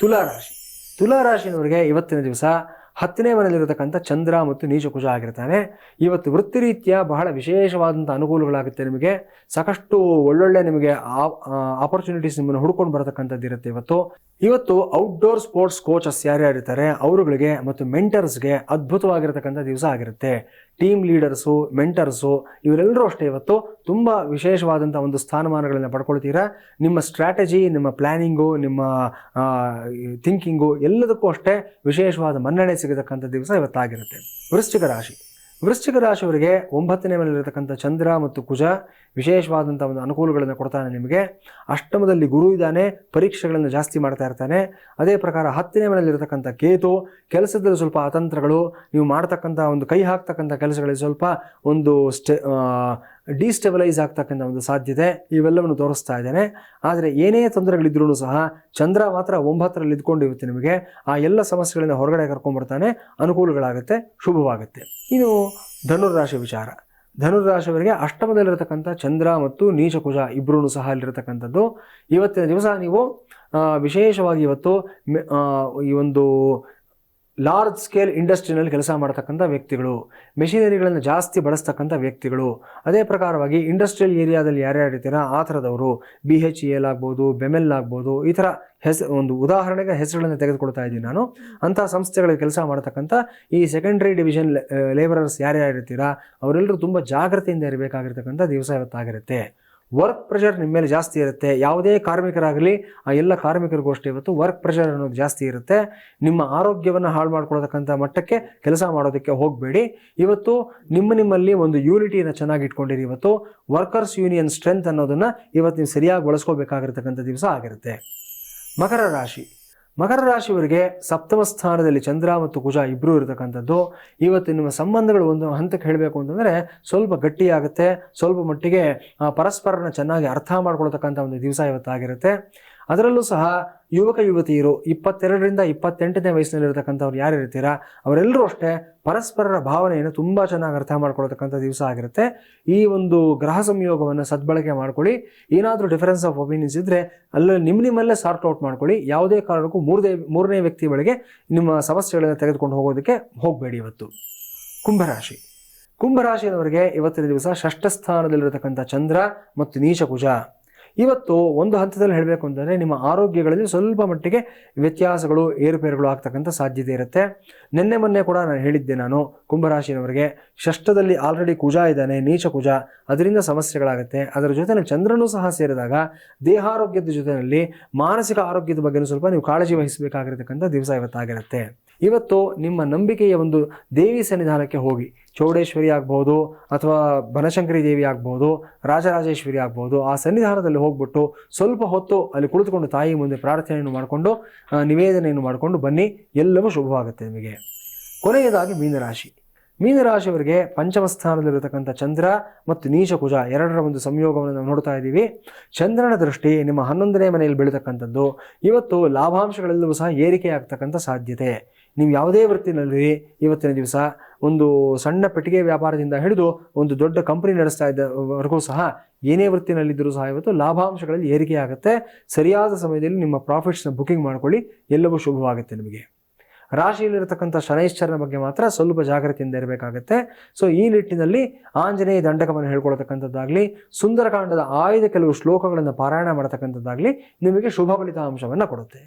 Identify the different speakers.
Speaker 1: ತುಲಾ ರಾಶಿ ತುಲಾ ರಾಶಿಯವರಿಗೆ ಇವತ್ತಿನ ದಿವಸ ಹತ್ತನೇ ಮನೆಯಲ್ಲಿರತಕ್ಕಂಥ ಚಂದ್ರ ಮತ್ತು ನೀಚಕುಜ ಆಗಿರ್ತಾನೆ. ಇವತ್ತು ವೃತ್ತಿ ರೀತಿಯ ಬಹಳ ವಿಶೇಷವಾದಂಥ ಅನುಕೂಲಗಳಾಗುತ್ತೆ ನಿಮಗೆ. ಸಾಕಷ್ಟು ಒಳ್ಳೊಳ್ಳೆ ನಿಮಗೆ ಆಪರ್ಚುನಿಟೀಸ್ ನಿಮ್ಮನ್ನು ಹುಡ್ಕೊಂಡು ಬರತಕ್ಕಂಥದ್ದು ಇರುತ್ತೆ ಇವತ್ತು. ಇವತ್ತು ಔಟ್ಡೋರ್ ಸ್ಪೋರ್ಟ್ಸ್ ಕೋಚಸ್ ಯಾರ್ಯಾರಿರ್ತಾರೆ ಅವರುಗಳಿಗೆ ಮತ್ತು ಮೆಂಟರ್ಸ್ಗೆ ಅದ್ಭುತವಾಗಿರತಕ್ಕಂಥ ದಿವಸ ಆಗಿರುತ್ತೆ. ಟೀಮ್ ಲೀಡರ್ಸು ಮೆಂಟರ್ಸು ಇವರೆಲ್ಲರೂ ಅಷ್ಟೇ ಇವತ್ತು ತುಂಬ ವಿಶೇಷವಾದಂಥ ಒಂದು ಸ್ಥಾನಮಾನಗಳನ್ನು ಪಡ್ಕೊಳ್ತೀರಾ? ನಿಮ್ಮ ಸ್ಟ್ರಾಟಜಿ ನಿಮ್ಮ ಪ್ಲ್ಯಾನಿಂಗು ನಿಮ್ಮ ಥಿಂಕಿಂಗು ಎಲ್ಲದಕ್ಕೂ ಅಷ್ಟೇ ವಿಶೇಷವಾದ ಮನ್ನಣೆ ಸಿಗತಕ್ಕಂಥ ದಿವಸ ಇವತ್ತಾಗಿರುತ್ತೆ. ವೃಶ್ಚಿಕ ರಾಶಿ. ವೃಶ್ಚಿಕ ರಾಶಿಯವರಿಗೆ ಒಂಬತ್ತನೇ ಮನೆಯಲ್ಲಿರತಕ್ಕಂಥ ಚಂದ್ರ ಮತ್ತು ಕುಜ ವಿಶೇಷವಾದಂಥ ಒಂದು ಅನುಕೂಲಗಳನ್ನು ಕೊಡ್ತಾನೆ ನಿಮಗೆ. ಅಷ್ಟಮದಲ್ಲಿ ಗುರು ಇದ್ದಾನೆ, ಪರೀಕ್ಷೆಗಳನ್ನು ಜಾಸ್ತಿ ಮಾಡ್ತಾ ಇರ್ತಾನೆ. ಅದೇ ಪ್ರಕಾರ ಹತ್ತನೇ ಮನೆಯಲ್ಲಿರತಕ್ಕಂಥ ಕೇತು, ಕೆಲಸದಲ್ಲಿ ಸ್ವಲ್ಪ ಅತಂತ್ರಗಳು, ನೀವು ಮಾಡ್ತಕ್ಕಂಥ ಒಂದು ಕೈ ಹಾಕ್ತಕ್ಕಂಥ ಕೆಲಸಗಳಲ್ಲಿ ಸ್ವಲ್ಪ ಒಂದು ಸ್ಟೆ ಡಿಸ್ಟೆಬಲೈಸ್ ಆಗ್ತಕ್ಕಂಥ ಒಂದು ಸಾಧ್ಯತೆ ಇವೆಲ್ಲವನ್ನು ತೋರಿಸ್ತಾ ಇದ್ದೇನೆ. ಆದರೆ ಏನೇ ತೊಂದರೆಗಳಿದ್ರೂ ಸಹ ಚಂದ್ರ ಮಾತ್ರ ಒಂಬತ್ತರಲ್ಲಿ ಇದ್ಕೊಂಡು ಇವತ್ತು ನಿಮಗೆ. ಆ ಎಲ್ಲ ಸಮಸ್ಯೆಗಳಿಂದ ಹೊರಗಡೆ ಕರ್ಕೊಂಡ್ಬರ್ತಾನೆ, ಅನುಕೂಲಗಳಾಗುತ್ತೆ, ಶುಭವಾಗುತ್ತೆ. ಇದು ಧನುರಾಶಿ ವಿಚಾರ. ಧನುರಾಶಿಯವರಿಗೆ ಅಷ್ಟಮದಲ್ಲಿರತಕ್ಕಂಥ ಚಂದ್ರ ಮತ್ತು ನೀಚಕುಜ ಇಬ್ಬರೂ ಸಹ ಅಲ್ಲಿರತಕ್ಕಂಥದ್ದು. ಇವತ್ತಿನ ದಿವಸ ನೀವು ವಿಶೇಷವಾಗಿ ಇವತ್ತು ಈ ಒಂದು ಲಾರ್ಜ್ ಸ್ಕೇಲ್ ಇಂಡಸ್ಟ್ರಿನಲ್ಲಿ ಕೆಲಸ ಮಾಡ್ತಕ್ಕಂಥ ವ್ಯಕ್ತಿಗಳು ಮೆಷಿನರಿಗಳನ್ನು ಜಾಸ್ತಿ ಬಳಸ್ತಕ್ಕಂಥ ವ್ಯಕ್ತಿಗಳು. ಅದೇ ಪ್ರಕಾರವಾಗಿ ಇಂಡಸ್ಟ್ರಿಯಲ್ ಏರಿಯಾದಲ್ಲಿ ಯಾರ್ಯಾರು ಇರ್ತೀರಾ, ಆ ಥರದವರು ಬಿ ಎಚ್ ಎಲ್ ಆಗ್ಬೋದು ಬೆಮೆಲ್ ಆಗ್ಬೋದು, ಈ ಥರ ಹೆಸ, ಒಂದು ಉದಾಹರಣೆಗೆ ಹೆಸರುಗಳನ್ನು ತೆಗೆದುಕೊಳ್ತಾ ಇದ್ದೀನಿ ನಾನು. ಅಂಥ ಸಂಸ್ಥೆಗಳಲ್ಲಿ ಕೆಲಸ ಮಾಡ್ತಕ್ಕಂಥ ಈ ಸೆಕೆಂಡ್ರಿ ಡಿವಿಷನ್ ಲೇಬರರ್ಸ್ ಯಾರ್ಯಾರು ಇರ್ತೀರಾ, ಅವರೆಲ್ಲರೂ ತುಂಬ ಜಾಗ್ರತೆಯಿಂದ ಇರಬೇಕಾಗಿರ್ತಕ್ಕಂಥ ದಿವಸ ಇವತ್ತಾಗಿರುತ್ತೆ. ವರ್ಕ್ ಪ್ರೆಷರ್ ನಿಮ್ಮ ಮೇಲೆ ಜಾಸ್ತಿ ಇರುತ್ತೆ. ಯಾವುದೇ ಕಾರ್ಮಿಕರಾಗಲಿ, ಆ ಎಲ್ಲ ಕಾರ್ಮಿಕರಿಗೂ ಅಷ್ಟೇ, ಇವತ್ತು ವರ್ಕ್ ಪ್ರೆಷರ್ ಅನ್ನೋದು ಜಾಸ್ತಿ ಇರುತ್ತೆ. ನಿಮ್ಮ ಆರೋಗ್ಯವನ್ನು ಹಾಳು ಮಾಡ್ಕೊಳ್ತಕ್ಕಂಥ ಮಟ್ಟಕ್ಕೆ ಕೆಲಸ ಮಾಡೋದಕ್ಕೆ ಹೋಗಬೇಡಿ. ಇವತ್ತು ನಿಮ್ಮ ನಿಮ್ಮಲ್ಲಿ ಒಂದು ಯೂನಿಟಿಯನ್ನು ಚೆನ್ನಾಗಿ ಇಟ್ಕೊಂಡಿರಿ. ಇವತ್ತು ವರ್ಕರ್ಸ್ ಯೂನಿಯನ್ ಸ್ಟ್ರೆಂತ್ ಅನ್ನೋದನ್ನು ಇವತ್ತು ನೀವು ಸರಿಯಾಗಿ ಬಳಸ್ಕೋಬೇಕಾಗಿರ್ತಕ್ಕಂಥ ದಿವಸ ಆಗಿರುತ್ತೆ. ಮಕರ ರಾಶಿ. ಮಕರ ರಾಶಿಯವರಿಗೆ ಸಪ್ತಮ ಸ್ಥಾನದಲ್ಲಿ ಚಂದ್ರ ಮತ್ತು ಕುಜ ಇಬ್ಬರೂ ಇರತಕ್ಕಂಥದ್ದು. ಇವತ್ತು ನಿಮ್ಮ ಸಂಬಂಧಗಳು ಒಂದು ಹಂತಕ್ಕೆ ಹೇಳಬೇಕು ಅಂತಂದರೆ ಸ್ವಲ್ಪ ಗಟ್ಟಿಯಾಗುತ್ತೆ, ಸ್ವಲ್ಪ ಮಟ್ಟಿಗೆ ಪರಸ್ಪರನ ಚೆನ್ನಾಗಿ ಅರ್ಥ ಮಾಡ್ಕೊಳ್ತಕ್ಕಂಥ ಒಂದು ದಿವಸ ಇವತ್ತಾಗಿರುತ್ತೆ. ಅದರಲ್ಲೂ ಸಹ ಯುವಕ ಯುವತಿಯರು ಇಪ್ಪತ್ತೆರಡರಿಂದ ಇಪ್ಪತ್ತೆಂಟನೇ ವಯಸ್ಸಿನಲ್ಲಿರ್ತಕ್ಕಂಥವ್ರು ಯಾರು ಇರ್ತೀರಾ? ಅವರೆಲ್ಲರೂ ಅಷ್ಟೇ ಪರಸ್ಪರರ ಭಾವನೆಯನ್ನು ತುಂಬ ಚೆನ್ನಾಗಿ ಅರ್ಥ ಮಾಡ್ಕೊಳ್ತಕ್ಕಂಥ ದಿವಸ ಆಗಿರುತ್ತೆ. ಈ ಒಂದು ಗ್ರಹ ಸಂಯೋಗವನ್ನು ಸದ್ಬಳಕೆ ಮಾಡ್ಕೊಳ್ಳಿ. ಏನಾದರೂ ಡಿಫರೆನ್ಸ್ ಆಫ್ ಒಪಿನಿಯನ್ಸ್ ಇದ್ದರೆ ಅಲ್ಲ ನಿಮ್ಮ ನಿಮ್ಮಲ್ಲೇ ಸಾರ್ಟ್ ಔಟ್ ಮಾಡ್ಕೊಳ್ಳಿ. ಯಾವುದೇ ಕಾರಣಕ್ಕೂ ಮೂರನೇ ಮೂರನೇ ವ್ಯಕ್ತಿ ಬಳಿಗೆ ನಿಮ್ಮ ಸಮಸ್ಯೆಗಳನ್ನು ತೆಗೆದುಕೊಂಡು ಹೋಗೋದಕ್ಕೆ ಹೋಗಬೇಡಿ ಇವತ್ತು. ಕುಂಭರಾಶಿ. ಕುಂಭರಾಶಿಯವರಿಗೆ ಇವತ್ತಿನ ದಿವಸ ಷಷ್ಠ ಸ್ಥಾನದಲ್ಲಿರತಕ್ಕಂಥ ಚಂದ್ರ ಮತ್ತು ನೀಚಕುಜ ಇವತ್ತು ಒಂದು ಹಂತದಲ್ಲಿ ಹೇಳಬೇಕು ಅಂತಂದರೆ ನಿಮ್ಮ ಆರೋಗ್ಯಗಳಲ್ಲಿ ಸ್ವಲ್ಪ ಮಟ್ಟಿಗೆ ವ್ಯತ್ಯಾಸಗಳು, ಏರುಪೇರುಗಳು ಆಗ್ತಕ್ಕಂಥ ಸಾಧ್ಯತೆ ಇರುತ್ತೆ. ನಿನ್ನೆ ಮೊನ್ನೆ ಕೂಡ ನಾನು ಹೇಳಿದ್ದೆ ನಾನು, ಕುಂಭರಾಶಿನವರಿಗೆ, ಷಷ್ಠದಲ್ಲಿ ಆಲ್ರೆಡಿ ಕುಜ ಇದ್ದಾನೆ, ನೀಚ ಕುಜ, ಅದರಿಂದ ಸಮಸ್ಯೆಗಳಾಗುತ್ತೆ. ಅದರ ಜೊತೆ ಚಂದ್ರನೂ ಸಹ ಸೇರಿದಾಗ ದೇಹಾರೋಗ್ಯದ ಜೊತೆಯಲ್ಲಿ ಮಾನಸಿಕ ಆರೋಗ್ಯದ ಬಗ್ಗೆ ಸ್ವಲ್ಪ ನೀವು ಕಾಳಜಿ ವಹಿಸಬೇಕಾಗಿರತಕ್ಕಂಥ ದಿವಸ ಇವತ್ತಾಗಿರುತ್ತೆ. ಇವತ್ತು ನಿಮ್ಮ ನಂಬಿಕೆಯ ಒಂದು ದೇವಿ ಸನ್ನಿಧಾನಕ್ಕೆ ಹೋಗಿ ಚೌಡೇಶ್ವರಿ ಆಗ್ಬೋದು ಅಥವಾ ಬನಶಂಕರಿ ದೇವಿ ಆಗ್ಬೋದು, ರಾಜರಾಜೇಶ್ವರಿ ಆಗ್ಬೋದು, ಆ ಸನ್ನಿಧಾನದಲ್ಲಿ ಹೋಗ್ಬಿಟ್ಟು ಸ್ವಲ್ಪ ಹೊತ್ತು ಅಲ್ಲಿ ಕುಳಿತುಕೊಂಡು ತಾಯಿ ಮುಂದೆ ಪ್ರಾರ್ಥನೆಯನ್ನು ಮಾಡಿಕೊಂಡು ನಿವೇದನೆಯನ್ನು ಮಾಡಿಕೊಂಡು ಬನ್ನಿ. ಎಲ್ಲವೂ ಶುಭವಾಗುತ್ತೆ ನಿಮಗೆ. ಕೊನೆಯದಾಗಿ ಮೀನರಾಶಿ. ಮೀನರಾಶಿಯವರಿಗೆ ಪಂಚಮ ಸ್ಥಾನದಲ್ಲಿರತಕ್ಕಂಥ ಚಂದ್ರ ಮತ್ತು ನೀಚ ಕುಜ ಎರಡರ ಒಂದು ಸಂಯೋಗವನ್ನು ನಾವು ನೋಡ್ತಾ ಇದ್ದೀವಿ. ಚಂದ್ರನ ದೃಷ್ಟಿ ನಿಮ್ಮ ಹನ್ನೊಂದನೇ ಮನೆಯಲ್ಲಿ ಬೆಳೀತಕ್ಕಂಥದ್ದು. ಇವತ್ತು ಲಾಭಾಂಶಗಳೆಲ್ಲವೂ ಸಹ ಏರಿಕೆಯಾಗ್ತಕ್ಕಂಥ ಸಾಧ್ಯತೆ. ನೀವು ಯಾವುದೇ ವೃತ್ತಿನಲ್ಲಿ ಇವತ್ತಿನ ದಿವಸ ಒಂದು ಸಣ್ಣ ಪೆಟ್ಟಿಗೆ ವ್ಯಾಪಾರದಿಂದ ಹಿಡಿದು ಒಂದು ದೊಡ್ಡ ಕಂಪನಿ ನಡೆಸ್ತಾ ಇದ್ದವರೆಗೂ ಸಹ ಏನೇ ವೃತ್ತಿನಲ್ಲಿದ್ದರೂ ಸಹ ಇವತ್ತು ಲಾಭಾಂಶಗಳಲ್ಲಿ ಏರಿಕೆ ಆಗುತ್ತೆ ಸರಿಯಾದ ಸಮಯದಲ್ಲಿ ನಿಮ್ಮ ಪ್ರಾಫಿಟ್ಸ್ನ ಬುಕಿಂಗ್ ಮಾಡ್ಕೊಳ್ಳಿ. ಎಲ್ಲವೂ ಶುಭವಾಗುತ್ತೆ ನಿಮಗೆ. ರಾಶಿಯಲ್ಲಿರತಕ್ಕಂಥ ಶನೈಶ್ಚರನ ಬಗ್ಗೆ ಮಾತ್ರ ಸ್ವಲ್ಪ ಜಾಗ್ರತೆಯಿಂದ ಇರಬೇಕಾಗುತ್ತೆ. ಸೊ ಈ ನಿಟ್ಟಿನಲ್ಲಿ ಆಂಜನೇಯ ದಂಡಕವನ್ನು ಹೇಳ್ಕೊಳ್ತಕ್ಕಂಥದ್ದಾಗಲಿ ಸುಂದರಕಾಂಡದ ಆಯ್ದ ಕೆಲವು ಶ್ಲೋಕಗಳನ್ನು ಪಾರಾಯಣ ಮಾಡತಕ್ಕಂಥದ್ದಾಗಲಿ ನಿಮಗೆ ಶುಭ ಫಲಿತಾಂಶವನ್ನು ಕೊಡುತ್ತೆ.